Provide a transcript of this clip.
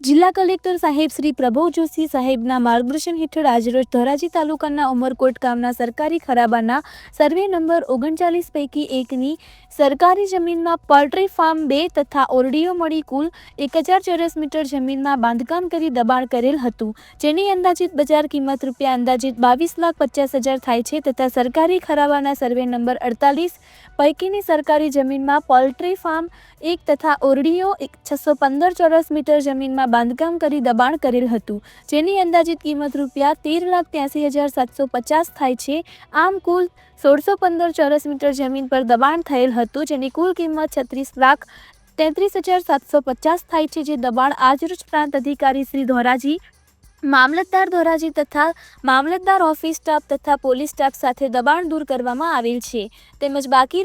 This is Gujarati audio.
જિલ્લા કલેક્ટર સાહેબ શ્રી પ્રભવ જોશી સાહેબના માર્ગદર્શન હેઠળ આજરોજ ધોરાજી તાલુકાના ઉમરકોટ ગામના સરકારી ખરાબાના સર્વે નંબર ઓગણચાલીસ પૈકી એકની સરકારી જમીનમાં પોલ્ટ્રી ફાર્મ બે તથા ઓરડીઓ મળી કુલ એક હજાર ચોરસ મીટર જમીનમાં બાંધકામ કરી દબાણ કરેલ હતું. જેની અંદાજિત બજાર કિંમત રૂપિયા અંદાજિત બાવીસ લાખ પચાસ હજાર થાય છે તથા સરકારી ખરાબાના સર્વે નંબર અડતાલીસ પૈકીની સરકારી જમીનમાં પોલ્ટ્રી ફાર્મ એક તથા ઓરડીઓ એક છસો પંદર ચોરસ મીટર જમીનમાં બાંધકામ કરી દબાણ કરેલ હતું. જેની અંદાજિત કિંમત રૂપિયા તેર લાખ ત્યાસી હજાર સાતસો પચાસ થાય છે. આમ કુલ સોળસો પંદર ચોરસ મીટર જમીન પર દબાણ થયેલ હતું, જેની કુલ કિંમત છત્રીસ લાખ તેત્રીસ હજાર સાતસો પચાસ થાય છે, જે દબાણ આજરોજ પ્રાંત અધિકારી શ્રી ધોરાજી, મામલતદાર ધોરાજી તથા મામલતદાર ઓફિસ સ્ટાફ તથા પોલીસ સ્ટાફ સાથે દબાણ દૂર કરવામાં આવેલ છે. તેમજ બાકી